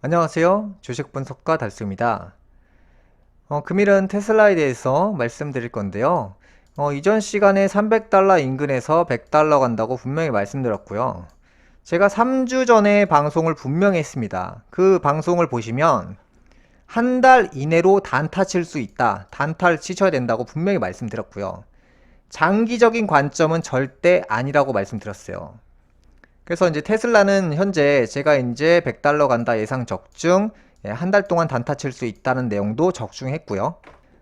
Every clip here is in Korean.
안녕하세요. 주식 분석가 달수입니다. 어, 금일은 테슬라에 대해서 말씀드릴 건데요. 어, 이전 시간에 300달러 인근에서 100달러 간다고 분명히 말씀드렸고요. 제가 3주 전에 방송을 분명히 했습니다. 그 방송을 보시면 한 달 이내로 단타 칠 수 있다. 단타를 치셔야 된다고 분명히 말씀드렸고요. 장기적인 관점은 절대 아니라고 말씀드렸어요. 그래서 이제 테슬라는 현재 제가 이제 100달러 간다 예상 적중, 예, 한달 동안 단타 칠 수 있다는 내용도 적중했고요.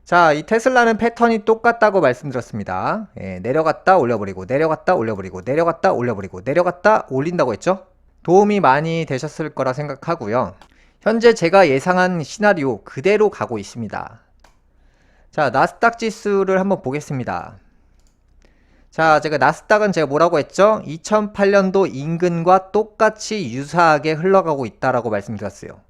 자, 이 테슬라는 패턴이 똑같다고 말씀드렸습니다. 예, 내려갔다 올려버리고, 내려갔다 올려버리고, 내려갔다 올려버리고, 내려갔다 올린다고 했죠? 도움이 많이 되셨을 거라 생각하고요. 현재 제가 예상한 시나리오 그대로 가고 있습니다. 자, 나스닥 지수를 한번 보겠습니다. 자, 제가 나스닥은 제가 뭐라고 했죠? 2008년도 인근과 똑같이 유사하게 흘러가고 있다라고 말씀드렸어요.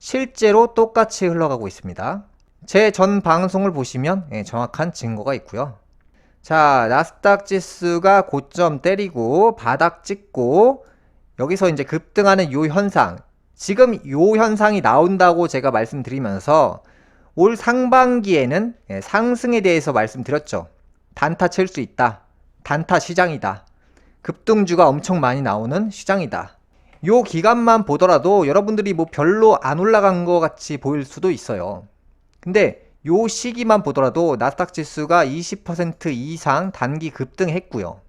실제로 똑같이 흘러가고 있습니다. 제 전 방송을 보시면 예, 정확한 증거가 있고요. 자, 나스닥 지수가 고점 때리고 바닥 찍고 여기서 이제 급등하는 요 현상. 지금 요 현상이 나온다고 제가 말씀드리면서 올 상반기에는 예, 상승에 대해서 말씀드렸죠. 단타 칠 수 있다. 단타 시장이다. 급등주가 엄청 많이 나오는 시장이다. 요 기간만 보더라도 여러분들이 뭐 별로 안 올라간 것 같이 보일 수도 있어요. 근데 요 시기만 보더라도 나스닥 지수가 20% 이상 단기 급등했고요.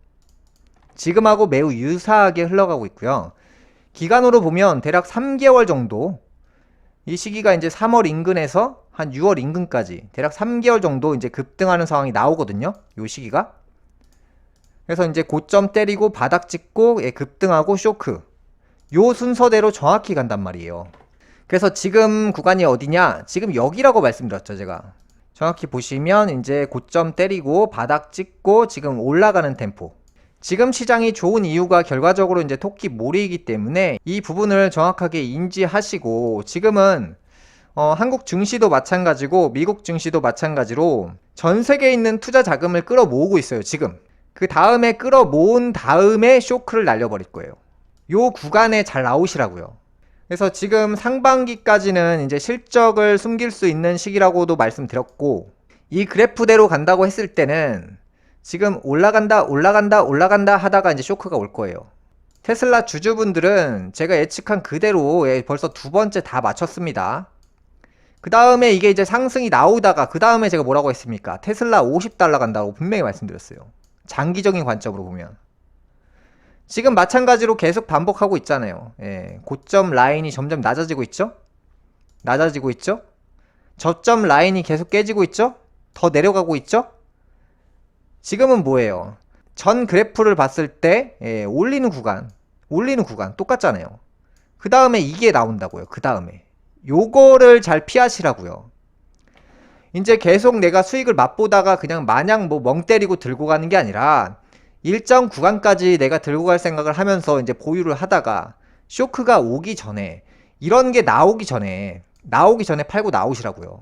지금하고 매우 유사하게 흘러가고 있고요. 기간으로 보면 대략 3개월 정도 이 시기가 이제 3월 인근에서 한 6월 인근까지 대략 3개월 정도 이제 급등하는 상황이 나오거든요. 요 시기가. 그래서 이제 고점 때리고 바닥 찍고 예, 급등하고 쇼크. 요 순서대로 정확히 간단 말이에요. 그래서 지금 구간이 어디냐? 지금 여기라고 말씀드렸죠, 제가. 정확히 보시면 이제 고점 때리고 바닥 찍고 지금 올라가는 템포. 지금 시장이 좋은 이유가 결과적으로 이제 토끼 몰이이기 때문에 이 부분을 정확하게 인지하시고 지금은 어, 한국 증시도 마찬가지고 미국 증시도 마찬가지로 전 세계에 있는 투자 자금을 끌어모으고 있어요, 지금. 그 다음에 끌어 모은 다음에 쇼크를 날려버릴 거예요. 요 구간에 잘 나오시라고요. 그래서 지금 상반기까지는 이제 실적을 숨길 수 있는 시기라고도 말씀드렸고, 이 그래프대로 간다고 했을 때는 지금 올라간다, 올라간다, 올라간다 하다가 이제 쇼크가 올 거예요. 테슬라 주주분들은 제가 예측한 그대로 예, 벌써 두 번째 다 맞췄습니다. 그 다음에 이게 이제 상승이 나오다가 그 다음에 제가 뭐라고 했습니까? 테슬라 50달러 간다고 분명히 말씀드렸어요. 장기적인 관점으로 보면. 지금 마찬가지로 계속 반복하고 있잖아요. 예, 고점 라인이 점점 낮아지고 있죠? 낮아지고 있죠? 저점 라인이 계속 깨지고 있죠? 더 내려가고 있죠? 지금은 뭐예요? 전 그래프를 봤을 때 예, 올리는 구간, 올리는 구간 똑같잖아요. 그 다음에 이게 나온다고요. 그 다음에 요거를 잘 피하시라고요. 이제 계속 내가 수익을 맛보다가 그냥 마냥 뭐 멍 때리고 들고 가는 게 아니라 일정 구간까지 내가 들고 갈 생각을 하면서 이제 보유를 하다가 쇼크가 오기 전에 이런 게 나오기 전에 나오기 전에 팔고 나오시라고요.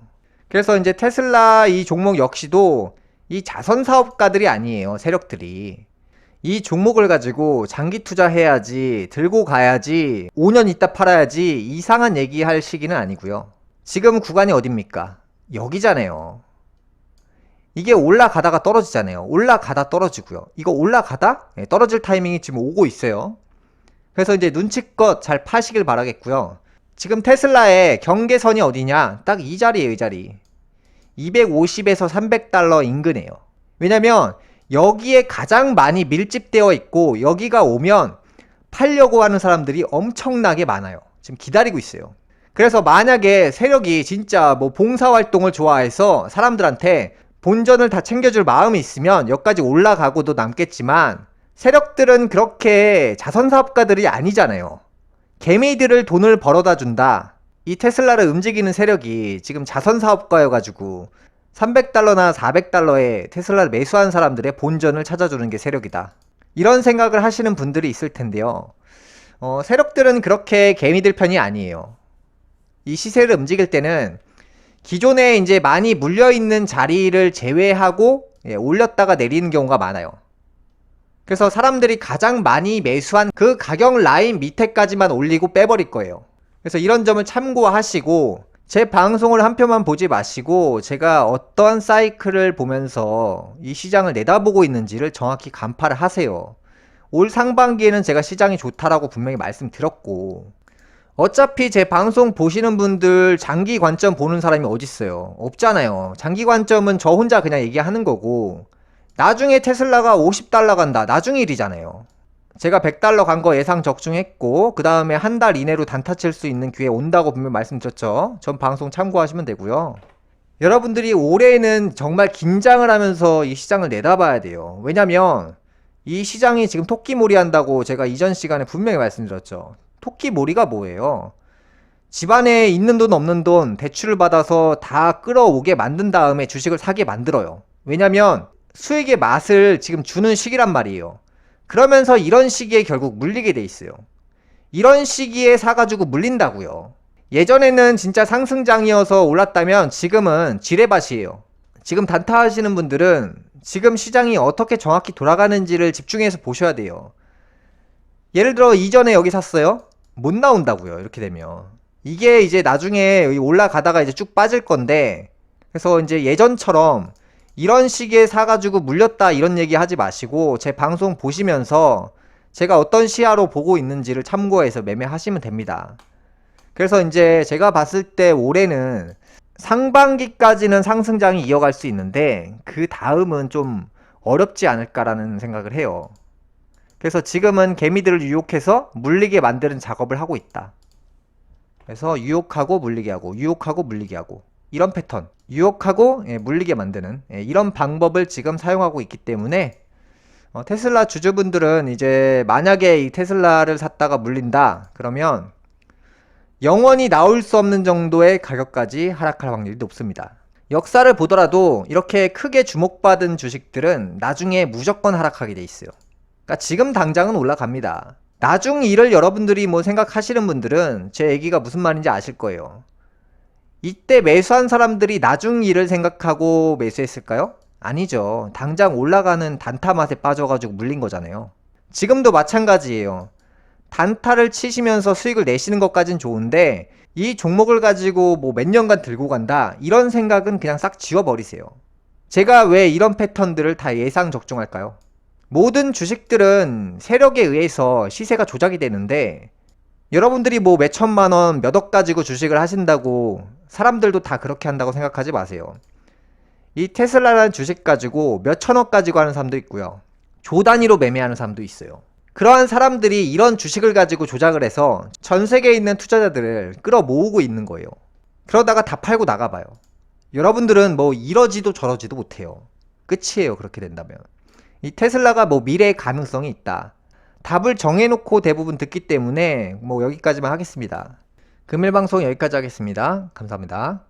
그래서 이제 테슬라 이 종목 역시도 이 자선 사업가들이 아니에요. 세력들이. 이 종목을 가지고 장기 투자해야지, 들고 가야지, 5년 있다 팔아야지 이상한 얘기할 시기는 아니고요. 지금 구간이 어딥니까? 여기잖아요. 이게 올라가다가 떨어지잖아요. 올라가다 떨어지고요. 이거 올라가다 네, 떨어질 타이밍이 지금 오고 있어요. 그래서 이제 눈치껏 잘 파시길 바라겠고요. 지금 테슬라의 경계선이 어디냐? 딱 이 자리에요, 이 자리. 250에서 300달러 인근이에요. 왜냐면 여기에 가장 많이 밀집되어 있고 여기가 오면 팔려고 하는 사람들이 엄청나게 많아요. 지금 기다리고 있어요. 그래서 만약에 세력이 진짜 뭐 봉사활동을 좋아해서 사람들한테 본전을 다 챙겨줄 마음이 있으면 여기까지 올라가고도 남겠지만 세력들은 그렇게 자선사업가들이 아니잖아요. 개미들을 돈을 벌어다 준다. 이 테슬라를 움직이는 세력이 지금 자선사업가여가지고 300달러나 400달러에 테슬라를 매수한 사람들의 본전을 찾아주는 게 세력이다. 이런 생각을 하시는 분들이 있을 텐데요. 어, 세력들은 그렇게 개미들 편이 아니에요. 이 시세를 움직일 때는 기존에 이제 많이 물려 있는 자리를 제외하고 예, 올렸다가 내리는 경우가 많아요. 그래서 사람들이 가장 많이 매수한 그 가격 라인 밑에까지만 올리고 빼버릴 거예요. 그래서 이런 점을 참고하시고 제 방송을 한 편만 보지 마시고 제가 어떠한 사이클을 보면서 이 시장을 내다보고 있는지를 정확히 간파를 하세요. 올 상반기에는 제가 시장이 좋다라고 분명히 말씀드렸고 어차피 제 방송 보시는 분들 장기 관점 보는 사람이 어딨어요. 없잖아요. 장기 관점은 저 혼자 그냥 얘기하는 거고 나중에 테슬라가 50달러 간다. 나중 일이잖아요. 제가 100달러 간 거 예상 적중했고 그 다음에 한 달 이내로 단타 칠 수 있는 기회 온다고 분명 말씀드렸죠. 전 방송 참고하시면 되고요. 여러분들이 올해는 정말 긴장을 하면서 이 시장을 내다봐야 돼요. 왜냐면 이 시장이 지금 토끼몰이 한다고 제가 이전 시간에 분명히 말씀드렸죠. 토끼몰이가 뭐예요? 집안에 있는 돈 없는 돈 대출을 받아서 다 끌어오게 만든 다음에 주식을 사게 만들어요. 왜냐면 수익의 맛을 지금 주는 시기란 말이에요. 그러면서 이런 시기에 결국 물리게 돼 있어요. 이런 시기에 사가지고 물린다고요. 예전에는 진짜 상승장이어서 올랐다면 지금은 지뢰밭이에요. 지금 단타하시는 분들은 지금 시장이 어떻게 정확히 돌아가는지를 집중해서 보셔야 돼요. 예를 들어 이전에 여기 샀어요? 못 나온다고요. 이렇게 되면. 이게 이제 나중에 올라가다가 이제 쭉 빠질 건데 그래서 이제 예전처럼 이런 시기에 사가지고 물렸다 이런 얘기 하지 마시고 제 방송 보시면서 제가 어떤 시야로 보고 있는지를 참고해서 매매하시면 됩니다. 그래서 이제 제가 봤을 때 올해는 상반기까지는 상승장이 이어갈 수 있는데 그 다음은 좀 어렵지 않을까라는 생각을 해요. 그래서 지금은 개미들을 유혹해서 물리게 만드는 작업을 하고 있다. 그래서 유혹하고 물리게 하고 유혹하고 물리게 하고 이런 패턴 유혹하고 예, 물리게 만드는 예, 이런 방법을 지금 사용하고 있기 때문에 어, 테슬라 주주분들은 이제 만약에 이 테슬라를 샀다가 물린다 그러면 영원히 나올 수 없는 정도의 가격까지 하락할 확률이 높습니다. 역사를 보더라도 이렇게 크게 주목받은 주식들은 나중에 무조건 하락하게 돼 있어요. 그러니까 지금 당장은 올라갑니다. 나중 일을 여러분들이 뭐 생각하시는 분들은 제 얘기가 무슨 말인지 아실 거예요. 이때 매수한 사람들이 나중 일을 생각하고 매수했을까요? 아니죠. 당장 올라가는 단타 맛에 빠져가지고 물린 거잖아요. 지금도 마찬가지예요. 단타를 치시면서 수익을 내시는 것까진 좋은데 이 종목을 가지고 뭐 몇 년간 들고 간다 이런 생각은 그냥 싹 지워버리세요. 제가 왜 이런 패턴들을 다 예상 적중할까요? 모든 주식들은 세력에 의해서 시세가 조작이 되는데 여러분들이 뭐 몇 천만 원, 몇 억 가지고 주식을 하신다고 사람들도 다 그렇게 한다고 생각하지 마세요. 이 테슬라라는 주식 가지고 몇 천억 가지고 하는 사람도 있고요. 조 단위로 매매하는 사람도 있어요. 그러한 사람들이 이런 주식을 가지고 조작을 해서 전 세계에 있는 투자자들을 끌어 모으고 있는 거예요. 그러다가 다 팔고 나가봐요. 여러분들은 뭐 이러지도 저러지도 못해요. 끝이에요. 그렇게 된다면. 이 테슬라가 뭐 미래의 가능성이 있다. 답을 정해놓고 대부분 듣기 때문에 뭐 여기까지만 하겠습니다. 금일 방송 여기까지 하겠습니다. 감사합니다.